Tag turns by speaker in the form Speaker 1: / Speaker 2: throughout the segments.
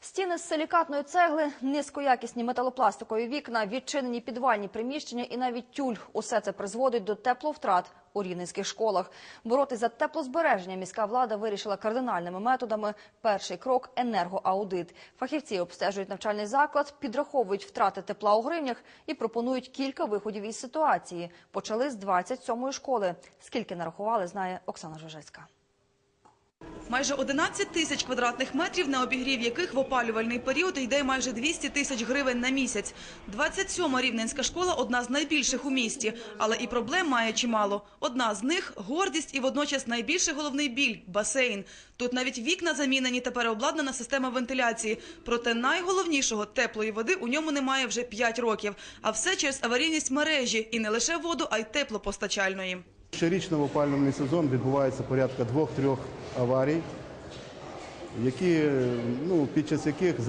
Speaker 1: Стіни з силікатної цегли, низькоякісні металопластикові вікна, відчинені підвальні приміщення і навіть тюль. Усе це призводить до тепловтрат у рівненських школах. Боротись за теплозбереження міська влада вирішила кардинальними методами. Перший крок – енергоаудит. Фахівці обстежують навчальний заклад, підраховують втрати тепла у гривнях і пропонують кілька виходів із ситуації. Почали з 27-ї школи. Скільки нарахували, знає Оксана Жужецька.
Speaker 2: Майже 11 тисяч квадратних метрів, на обігрів яких в опалювальний період йде майже 200 тисяч гривень на місяць. 27-ма рівненська школа – одна з найбільших у місті, але і проблем має чимало. Одна з них – гордість і водночас найбільший головний біль – басейн. Тут навіть вікна замінені та переобладнана система вентиляції. Проте найголовнішого – теплої води у ньому немає вже 5 років. А все через аварійність мережі і не лише воду, а й теплопостачальної.
Speaker 3: Щорічно в опалювальний сезон відбувається порядка двох-трьох аварій, які, ну, під час яких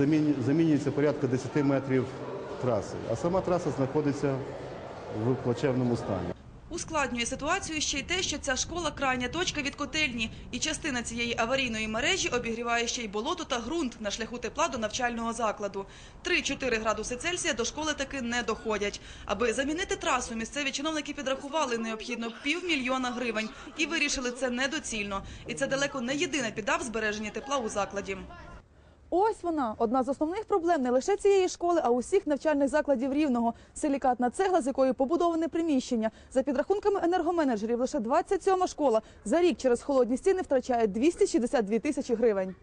Speaker 3: замінюється порядка 10 метрів траси. А сама траса знаходиться в плачевному стані.
Speaker 2: Ускладнює ситуацію ще й те, що ця школа – крайня точка від котельні, і частина цієї аварійної мережі обігріває ще й болото та ґрунт на шляху тепла до навчального закладу. 3-4 градуси Цельсія до школи таки не доходять. Аби замінити трасу, місцеві чиновники підрахували необхідно півмільйона гривень і вирішили це недоцільно. І це далеко не єдина біда в збереженні тепла у закладі.
Speaker 4: Ось вона одна з основних проблем не лише цієї школи, а усіх навчальних закладів рівного. Силікатна цегла, з якої побудоване приміщення. За підрахунками енергоменеджерів, лише 27 школа за рік через холодні стіни втрачає 262 тисячі гривень.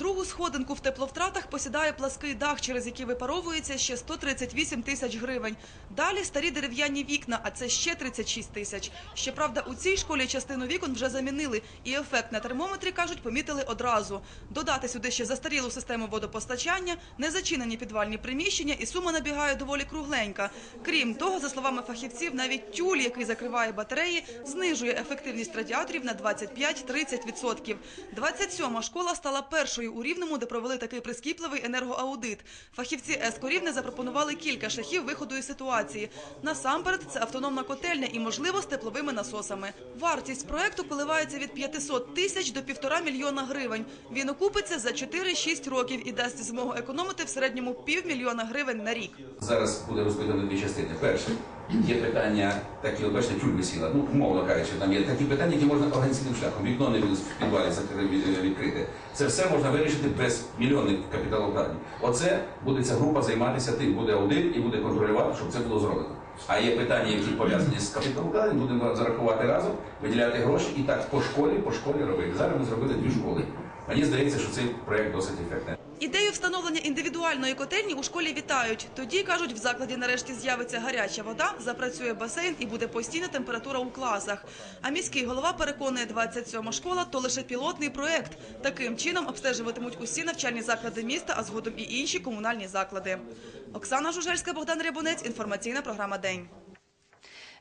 Speaker 2: Другу сходинку в тепловтратах посідає плаский дах, через який випаровується ще 138 тисяч гривень. Далі старі дерев'яні вікна, а це ще 36 тисяч. Щоправда, у цій школі частину вікон вже замінили, і ефект на термометрі, кажуть, помітили одразу. Додати сюди ще застарілу систему водопостачання, незачинені підвальні приміщення, і сума набігає доволі кругленька. Крім того, за словами фахівців, навіть тюль, який закриває батареї, знижує ефективність радіаторів на 25-30%. 27-ма школа стала першою у Рівному, де провели такий прискіпливий енергоаудит. Фахівці ЕСКО Рівне запропонували кілька шляхів виходу із ситуації. Насамперед, це автономна котельня і, можливо, з тепловими насосами. Вартість проекту коливається від 500 тисяч до півтора мільйона гривень. Він окупиться за 4-6 років і дасть змогу економити в середньому півмільйона гривень на рік.
Speaker 5: Зараз буде розподілено дві частини. Перше, є питання, такі, бачите, тюль висіла, ну, умовно кажучи, там є такі питання, які можна організаційним шляхом. Вікно не в підвалі відкрити. Це все можна вирішити без мільйонних капіталовкладень. Оце буде ця група займатися тим, буде аудит і буде контролювати, щоб це було зроблено. А є питання, які пов'язані з капіталовкладенням, будемо зарахувати разом, виділяти гроші і так по школі, по школі робити. Зараз ми зробили дві школи. Мені здається, що цей проект досить ефективний.
Speaker 2: Встановлення індивідуальної котельні у школі вітають. Тоді, кажуть, в закладі нарешті з'явиться гаряча вода, запрацює басейн і буде постійна температура у класах. А міський голова переконує, 27 школа – то лише пілотний проект. Таким чином обстежуватимуть усі навчальні заклади міста, а згодом і інші комунальні заклади. Оксана Жужельська, Богдан Рябунець. Інформаційна програма «День».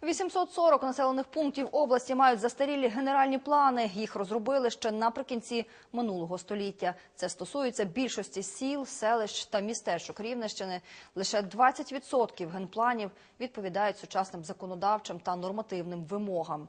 Speaker 1: 840 населених пунктів області мають застарілі генеральні плани. Їх розробили ще наприкінці минулого століття. Це стосується більшості сіл, селищ та містечок Рівненщини. Лише 20% генпланів відповідають сучасним законодавчим та нормативним вимогам.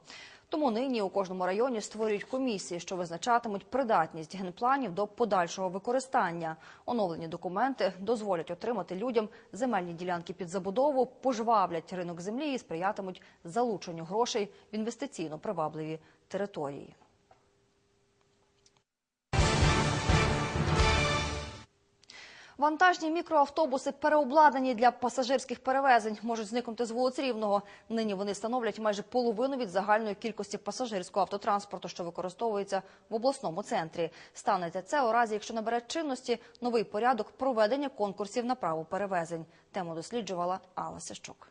Speaker 1: Тому нині у кожному районі створюють комісії, що визначатимуть придатність генпланів до подальшого використання. Оновлені документи дозволять отримати людям земельні ділянки під забудову, пожвавлять ринок землі і сприятимуть залученню грошей в інвестиційно привабливі території. Вантажні мікроавтобуси переобладнані для пасажирських перевезень можуть зникнути з вулиць Рівного. Нині вони становлять майже половину від загальної кількості пасажирського автотранспорту, що використовується в обласному центрі. Станеться це у разі, якщо набере чинності новий порядок проведення конкурсів на право перевезень. Тему досліджувала Алла Сищук.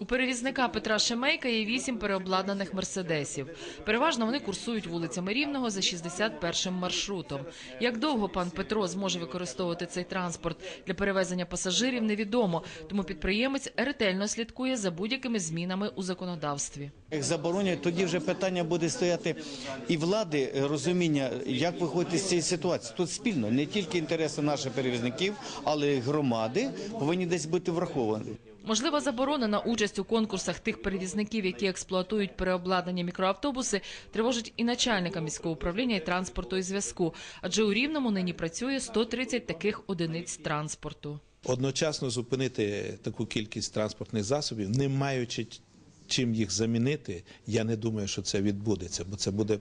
Speaker 6: У перевізника Петра Шемейка є вісім переобладнаних мерседесів. Переважно вони курсують вулицями Рівного за 61-м маршрутом. Як довго пан Петро зможе використовувати цей транспорт для перевезення пасажирів, невідомо. Тому підприємець ретельно слідкує за будь-якими змінами у законодавстві.
Speaker 7: Заборонять, тоді вже питання буде стояти і влади е, розуміння, як виходити з цієї ситуації. Тут спільно не тільки інтереси наших перевізників, але й громади повинні десь бути враховані.
Speaker 6: Можлива заборона на участь у конкурсах тих перевізників, які експлуатують переобладнані мікроавтобуси, тривожить і начальника міського управління і транспорту і зв'язку. Адже у Рівному нині працює 130 таких одиниць транспорту.
Speaker 8: Одночасно зупинити таку кількість транспортних засобів, не маючи чим їх замінити, я не думаю, що це відбудеться, бо це буде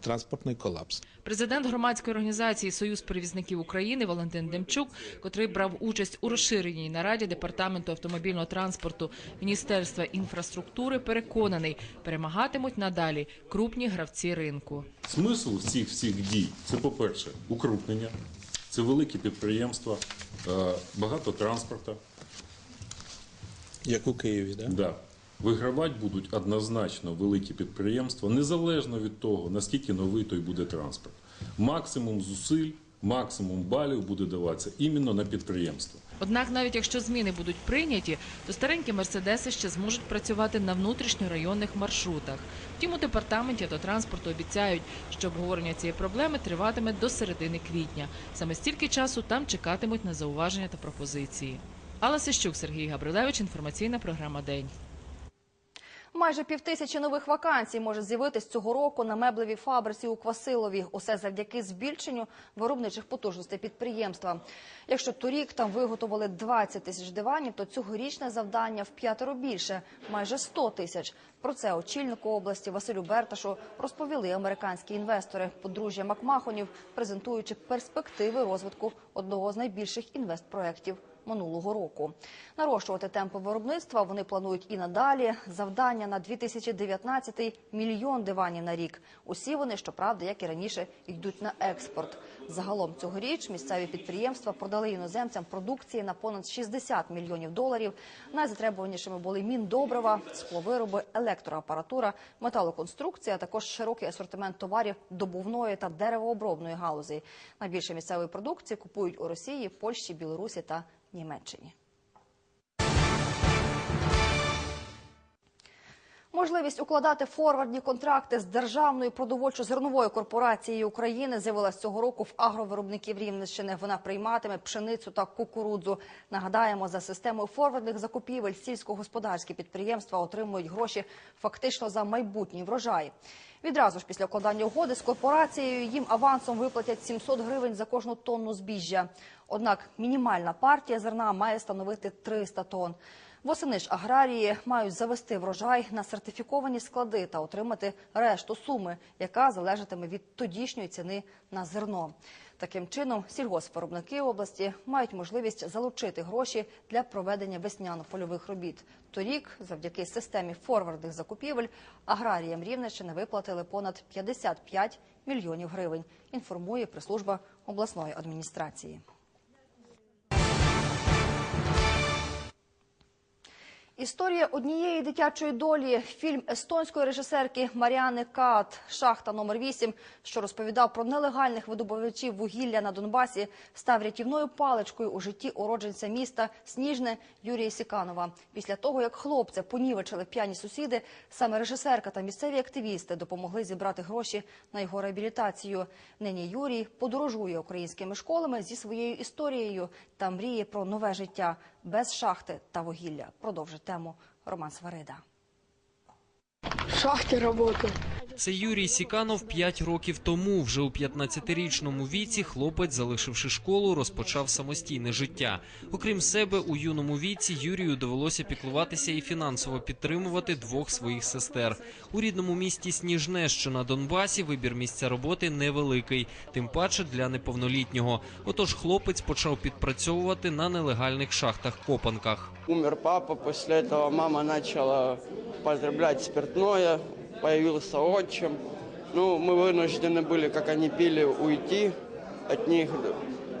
Speaker 8: транспортний колапс.
Speaker 6: Президент громадської організації Союз перевізників України Валентин Демчук, котрий брав участь у розширеній нараді департаменту автомобільного транспорту Міністерства інфраструктури, переконаний, перемагатимуть надалі крупні гравці ринку.
Speaker 9: Смисл цих всіх дій це, по-перше, укрупнення, це великі підприємства, е, багато транспорту.
Speaker 8: Як у Києві, да?
Speaker 9: Да. Вигравати будуть однозначно великі підприємства, незалежно від того, наскільки новий той буде транспорт. Максимум зусиль, максимум балів буде даватися іменно на підприємство.
Speaker 6: Однак, навіть якщо зміни будуть прийняті, то старенькі мерседеси ще зможуть працювати на внутрішньорайонних маршрутах. Втім, у департаменті автотранспорту обіцяють, що обговорення цієї проблеми триватиме до середини квітня. Саме стільки часу там чекатимуть на зауваження та пропозиції. Алла Сищук, Сергій Габрилевич, інформаційна програма День.
Speaker 1: Майже півтисячі нових вакансій може з'явитись цього року на меблевій фабриці у Квасилові. Усе завдяки збільшенню виробничих потужностей підприємства. Якщо торік там виготовили 20 тисяч диванів, то цьогорічне завдання в п'ятеро більше – майже 100 тисяч. Про це очільнику області Василю Берташу розповіли американські інвестори. Подружжя Макмахонів, презентуючи перспективи розвитку одного з найбільших інвестпроєктів минулого року. Нарощувати темпи виробництва вони планують і надалі. Завдання на 2019 – мільйон диванів на рік. Усі вони, щоправда, як і раніше, йдуть на експорт. Загалом цьогоріч місцеві підприємства продали іноземцям продукції на понад 60 мільйонів доларів. Найзатребуванішими були міндобрива, скловироби, електроапаратура, металоконструкція, а також широкий асортимент товарів добувної та деревообробної галузі. Найбільше місцевої продукції купують у Росії, Польщі, Білорусі та Німеччині. Можливість укладати форвардні контракти з державною продовольчо-зерновою корпорацією України з'явилась цього року в агровиробників Рівненщини. Вона прийматиме пшеницю та кукурудзу. Нагадаємо, за системою форвардних закупівель сільськогосподарські підприємства отримують гроші фактично за майбутній врожай. Відразу ж після укладання угоди з корпорацією їм авансом виплатять 700 гривень за кожну тонну збіжжя. Однак мінімальна партія зерна має становити 300 тонн. Восени ж аграрії мають завести врожай на сертифіковані склади та отримати решту суми, яка залежатиме від тодішньої ціни на зерно. Таким чином, сільгоспвиробники області мають можливість залучити гроші для проведення весняно-польових робіт. Торік, завдяки системі форвардних закупівель, аграріям Рівненщини виплатили понад 55 мільйонів гривень. Інформує прес-служба обласної адміністрації. Історія однієї дитячої долі. Фільм естонської режисерки Маріани Каат «Шахта номер 8», що розповідав про нелегальних видобувачів вугілля на Донбасі, став рятівною паличкою у житті уродженця міста Сніжне Юрія Сіканова. Після того, як хлопця понівечили п'яні сусіди, саме режисерка та місцеві активісти допомогли зібрати гроші на його реабілітацію. Нині Юрій подорожує українськими школами зі своєю історією та мріє про нове життя без шахти та вугілля. Продовжить тему Роман Сварида.
Speaker 10: В шахте работаю.
Speaker 11: Це Юрій Сіканов 5 років тому. Вже у 15-річному віці хлопець, залишивши школу, розпочав самостійне життя. Окрім себе, у юному віці Юрію довелося піклуватися і фінансово підтримувати двох своїх сестер. У рідному місті Сніжне, що на Донбасі, вибір місця роботи невеликий, тим паче для неповнолітнього. Отож, хлопець почав підпрацьовувати на нелегальних шахтах-копанках.
Speaker 10: Умер папа, после этого мама начала потреблять спиртное, появился отчим. Ну, мы вынуждены были, как они пили, уйти от них.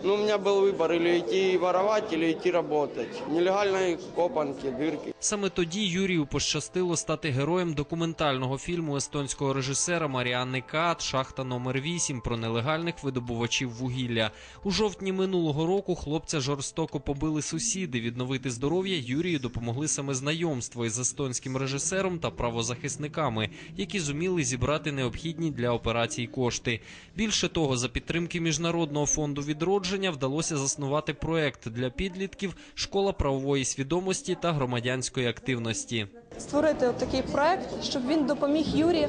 Speaker 10: Ну, у меня был выбор или идти воровать, или идти работать. Нелегальные копанки, дырки.
Speaker 11: Саме тоді Юрію пощастило стати героєм документального фільму естонського режисера Маріанни Каат «Шахта номер 8» про нелегальних видобувачів вугілля. У жовтні минулого року хлопця жорстоко побили сусіди. Відновити здоров'я Юрію допомогли саме знайомство із естонським режисером та правозахисниками, які зуміли зібрати необхідні для операцій кошти. Більше того, за підтримки міжнародного фонду відродження нагородження вдалося заснувати проект для підлітків Школа правової свідомості та громадянської активності.
Speaker 12: створити такий проект, щоб він допоміг Юрі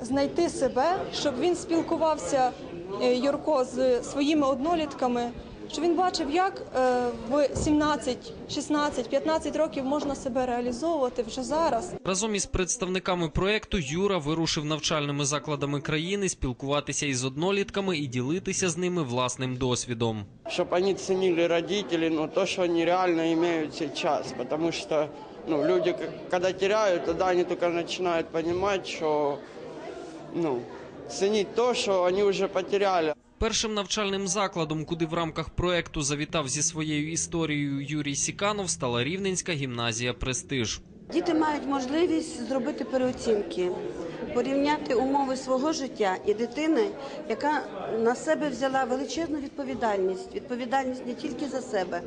Speaker 12: знайти себе, щоб він спілкувався е, Юрко з своїми однолітками, щоб він бачив, як е, в 17, 16, 15 років можна себе реалізовувати вже зараз.
Speaker 11: Разом із представниками проекту Юра вирушив навчальними закладами країни спілкуватися із однолітками і ділитися з ними власним досвідом.
Speaker 10: Чтобы они ценили родители, ну, то, что они реально имеют сейчас. Потому что ну, люди, к- когда теряют, тогда они только начинают понимать, что ну, ценить то, что они уже потеряли.
Speaker 11: Першим навчальним закладом, куди в рамках проекту завітав зі своєю історією Юрій Сіканов, стала Рівненська гімназія Престиж.
Speaker 13: Діти мають можливість зробити переоцінки, порівняти умови свого життя і дитини, яка на себе взяла величезну відповідальність. Відповідальність не тільки за себе,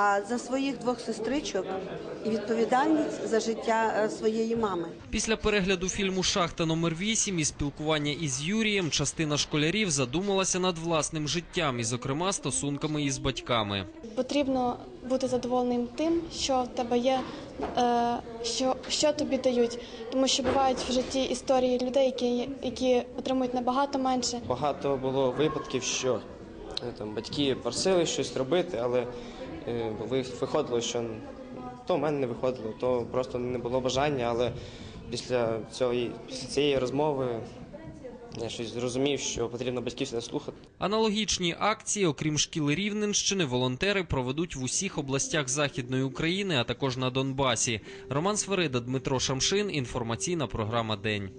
Speaker 13: а за своїх двох сестричок і відповідальність за життя е, своєї мами.
Speaker 11: Після перегляду фільму Шахта номер 8 і спілкування із Юрієм, частина школярів задумалася над власним життям і, зокрема, стосунками із батьками.
Speaker 14: Потрібно бути задоволеним тим, що в тебе є, е, що, що тобі дають. Тому що бувають в житті історії людей, які, які отримують набагато менше.
Speaker 15: Багато було випадків, що е, там батьки просили щось робити, але виходило, що то в мене не виходило, то просто не було бажання. Але після цієї, після цієї розмови я щось зрозумів, що потрібно батьків не слухати.
Speaker 11: Аналогічні акції, окрім шкіл Рівненщини, волонтери проведуть в усіх областях Західної України, а також на Донбасі. Роман Сверида, Дмитро Шамшин. Інформаційна програма День.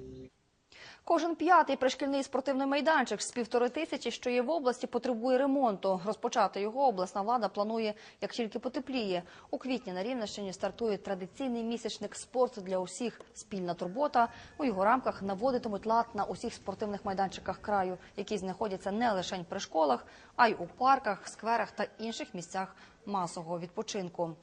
Speaker 1: Кожен п'ятий пришкільний спортивний майданчик з півтори тисячі, що є в області, потребує ремонту. Розпочати його обласна влада планує, як тільки потепліє. У квітні на Рівненщині стартує традиційний місячник спорт для усіх. Спільна турбота. У його рамках наводитимуть лад на усіх спортивних майданчиках краю, які знаходяться не лише при школах, а й у парках, скверах та інших місцях масового відпочинку.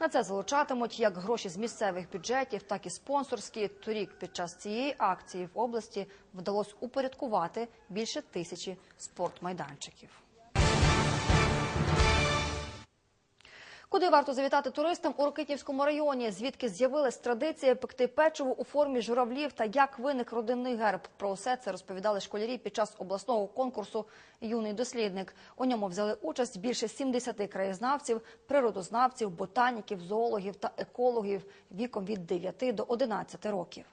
Speaker 1: На це залучатимуть як гроші з місцевих бюджетів, так і спонсорські. Торік під час цієї акції в області вдалося упорядкувати більше тисячі спортмайданчиків. Куди варто завітати туристам у Рокитнівському районі? Звідки з'явилась традиція пекти печиво у формі журавлів та як виник родинний герб? Про усе це розповідали школярі під час обласного конкурсу Юний дослідник. У ньому взяли участь більше 70 краєзнавців, природознавців, ботаніків, зоологів та екологів віком від 9 до 11 років.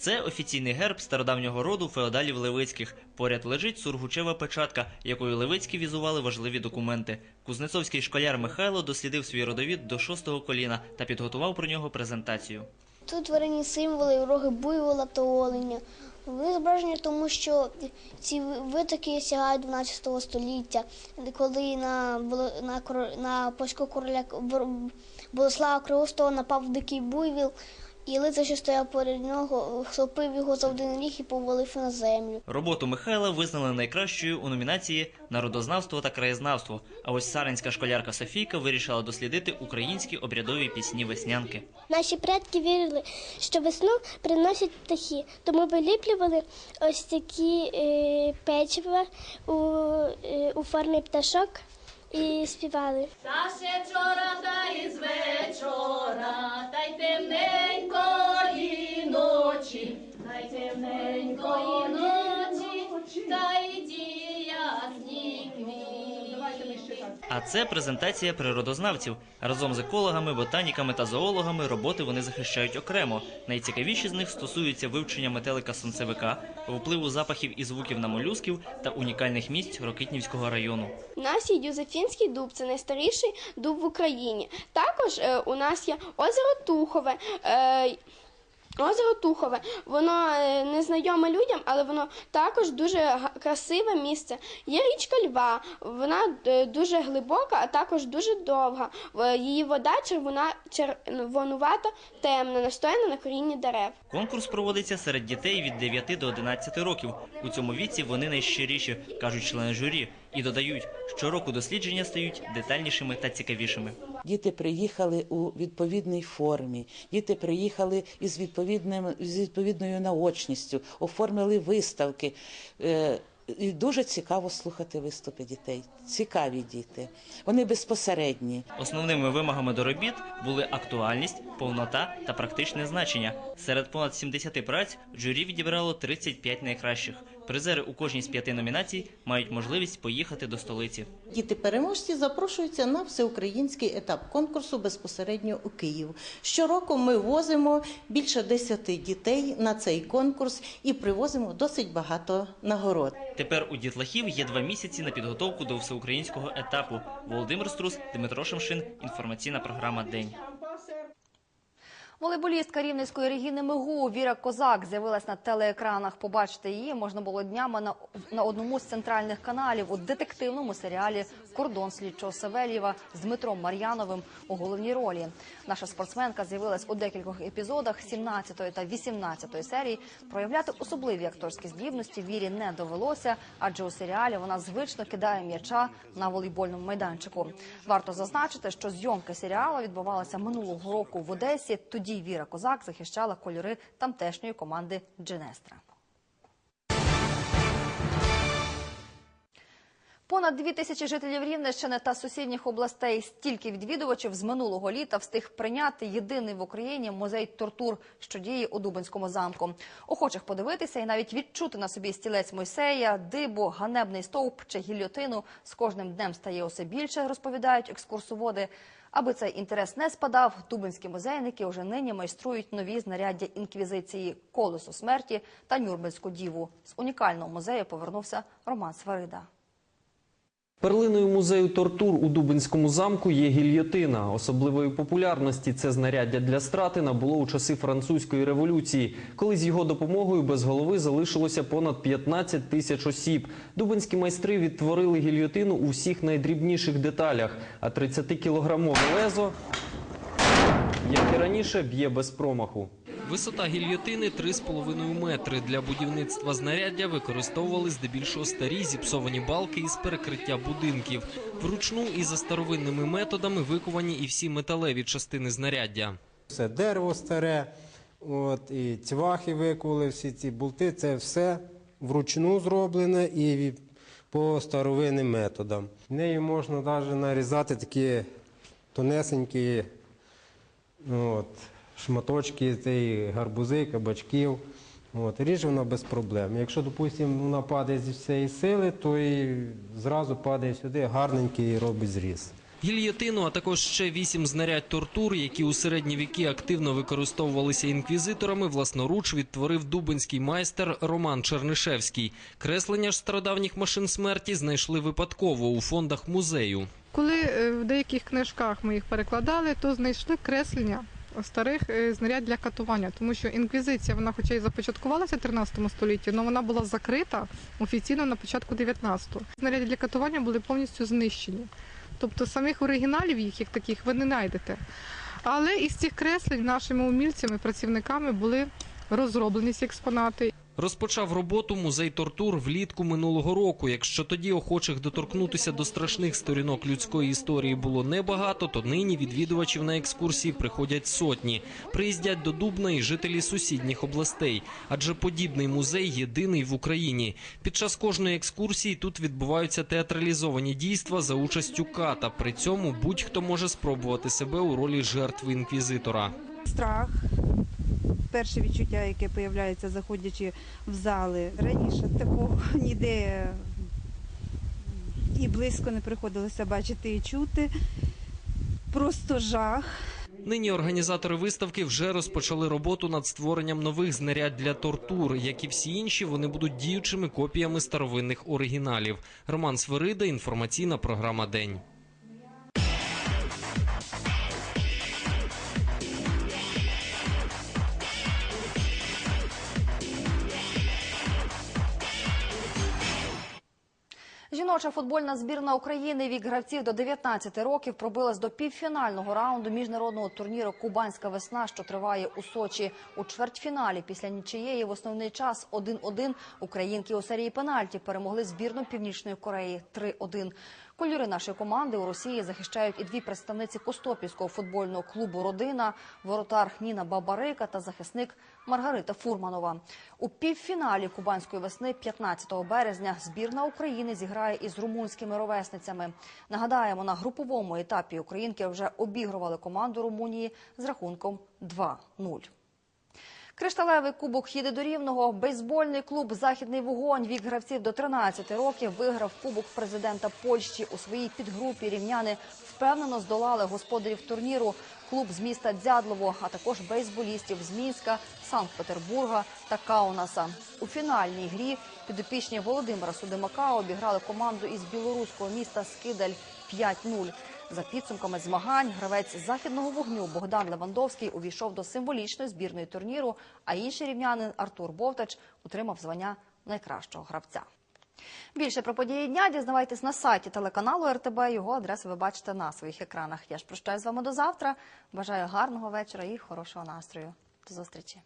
Speaker 16: Це офіційний герб стародавнього роду феодалів Левицьких. Поряд лежить сургучева печатка, якою Левицькі візували важливі документи. Кузнецовський школяр Михайло дослідив свій родовід до шостого коліна та підготував про нього презентацію.
Speaker 17: Тут творені символи роги буйвола та оленя. Вони зображені тому, що ці витоки сягають 12 століття, коли на, на, на польського короля Бор- Кривостого напав дикий буйвіл, і лицар, що стояв поряд нього, схопив його за один ріг і повалив на землю.
Speaker 16: Роботу Михайла визнали найкращою у номінації Народознавство та краєзнавство. А ось саринська школярка Софійка вирішила дослідити українські обрядові пісні веснянки.
Speaker 17: Наші предки вірили, що весну приносять птахи, тому виліплювали ось такі е, печива у, е, у формі пташок і співали.
Speaker 18: Та ще вчора, та із вечора, та й темненької
Speaker 16: А це презентація природознавців. Разом з екологами, ботаніками та зоологами роботи вони захищають окремо. Найцікавіші з них стосуються вивчення метелика сонцевика, впливу запахів і звуків на молюсків та унікальних місць Рокитнівського району.
Speaker 19: У нас є Юзефінський дуб, це найстаріший дуб в Україні. Також е, у нас є озеро Тухове. Озеро Тухове, воно е, незнайоме людям, але воно також дуже красиве місце. Є річка Льва, вона е, дуже глибока, а також дуже довга. Її вода червона, червонувато темна, настояна на корінні дерев.
Speaker 16: Конкурс проводиться серед дітей від 9 до 11 років. У цьому віці вони найщиріші, кажуть члени журі, і додають, щороку дослідження стають детальнішими та цікавішими.
Speaker 20: Діти приїхали у відповідній формі, діти приїхали із відповідним з відповідною наочністю, оформили виставки. Е, І дуже цікаво слухати виступи дітей. Цікаві діти. Вони безпосередні.
Speaker 16: Основними вимогами до робіт були актуальність, повнота та практичне значення. Серед понад 70 праць журі відібрало 35 найкращих. Призери у кожній з п'яти номінацій мають можливість поїхати до столиці.
Speaker 21: Діти-переможці запрошуються на всеукраїнський етап конкурсу безпосередньо у Київ. Щороку ми возимо більше 10 дітей на цей конкурс і привозимо досить багато нагород.
Speaker 16: Тепер у дітлахів є два місяці на підготовку до всеукраїнського етапу. Володимир Струс, Дмитро Шамшин. Інформаційна програма День.
Speaker 1: Волейболістка рівненської Регіни Мигу Віра Козак з'явилась на телеекранах. Побачити її можна було днями на, на одному з центральних каналів у детективному серіалі Кордон слідчого Савельєва з Дмитром Мар'яновим у головній ролі. Наша спортсменка з'явилась у декількох епізодах 17 та 18 серії. Проявляти особливі акторські здібності Вірі не довелося, адже у серіалі вона звично кидає м'яча на волейбольному майданчику. Варто зазначити, що зйомки серіалу відбувалися минулого року в Одесі. Тоді Віра Козак захищала кольори тамтешньої команди Дженестра. Понад дві тисячі жителів Рівненщини та сусідніх областей стільки відвідувачів з минулого літа встиг прийняти єдиний в Україні музей тортур, що діє у Дубинському замку. Охочих подивитися і навіть відчути на собі стілець Мойсея, дибу, ганебний стовп чи гільйотину з кожним днем стає усе більше, розповідають екскурсоводи. Аби цей інтерес не спадав, дубинські музейники уже нині майструють нові знаряддя інквізиції колесо смерті та Нюрнберзьку діву. З унікального музею повернувся Роман Сварида.
Speaker 22: Перлиною музею тортур у Дубинському замку є гільйотина. Особливої популярності це знаряддя для страти набуло у часи французької революції, коли з його допомогою без голови залишилося понад 15 тисяч осіб. Дубинські майстри відтворили гільйотину у всіх найдрібніших деталях, а 30-кілограмове лезо, як і раніше, б'є без промаху.
Speaker 11: Висота гільйотини 3,5 метри. Для будівництва знаряддя використовували здебільшого старі зіпсовані балки із перекриття будинків. Вручну і за старовинними методами виковані і всі металеві частини знаряддя.
Speaker 23: Все дерево старе, і цвахи викували, всі ці болти, це все вручну зроблене і по старовинним методам. Нею можна навіть нарізати такі тонесенькі от, шматочки цієї гарбузи, кабачків. От, ріже вона без проблем. Якщо, допустимо, вона падає зі всієї сили, то і зразу падає сюди гарненький робить зріз.
Speaker 11: Гільйотину, а також ще вісім знарядь тортур, які у середні віки активно використовувалися інквізиторами, власноруч відтворив дубинський майстер Роман Чернишевський. Креслення ж стародавніх машин смерті знайшли випадково у фондах музею.
Speaker 24: Коли е, в деяких книжках ми їх перекладали, то знайшли креслення старих е, знарядь для катування, тому що інквізиція, вона хоча й започаткувалася в 13 столітті, але вона була закрита офіційно на початку 19-го. Знаряддя для катування були повністю знищені. Тобто самих оригіналів їх, як таких, ви не знайдете. Але із цих креслень нашими умільцями, працівниками були розроблені ці експонати.
Speaker 11: Розпочав роботу музей тортур влітку минулого року. Якщо тоді охочих доторкнутися до страшних сторінок людської історії було небагато, то нині відвідувачів на екскурсії приходять сотні. Приїздять до Дубна і жителі сусідніх областей, адже подібний музей єдиний в Україні. Під час кожної екскурсії тут відбуваються театралізовані дійства за участю ката. При цьому будь-хто може спробувати себе у ролі жертви інквізитора.
Speaker 25: страх. Перше відчуття, яке появляється, заходячи в зали. Раніше такого ніде і близько не приходилося бачити і чути. Просто жах.
Speaker 11: Нині організатори виставки вже розпочали роботу над створенням нових знарядь для тортур. Як і всі інші, вони будуть діючими копіями старовинних оригіналів. Роман Свирида, інформаційна програма День.
Speaker 1: Жіноча футбольна збірна України вік гравців до 19 років пробилась до півфінального раунду міжнародного турніру Кубанська весна, що триває у Сочі. У чвертьфіналі після нічиєї в основний час 1-1 українки у серії пенальті перемогли збірну Північної Кореї 3-1. Кольори нашої команди у Росії захищають і дві представниці Костопільського футбольного клубу Родина, воротар Ніна Бабарика та захисник Маргарита Фурманова. У півфіналі кубанської весни 15 березня збірна України зіграє із румунськими ровесницями. Нагадаємо, на груповому етапі українки вже обігрували команду Румунії з рахунком 2-0. Кришталевий кубок їде до рівного. Бейсбольний клуб Західний вогонь вік гравців до 13 років виграв кубок президента Польщі у своїй підгрупі. Рівняни впевнено здолали господарів турніру. Клуб з міста Дзядлово, а також бейсболістів з Мінська, Санкт-Петербурга та Каунаса. У фінальній грі підопічні Володимира Судимака обіграли команду із білоруського міста Скидель 5-0. За підсумками змагань гравець західного вогню Богдан Левандовський увійшов до символічної збірної турніру, а інший рівнянин Артур Бовтач отримав звання найкращого гравця. Більше про події дня дізнавайтесь на сайті телеканалу РТБ. Його адресу ви бачите на своїх екранах. Я ж прощаюсь з вами до завтра. Бажаю гарного вечора і хорошого настрою. До зустрічі.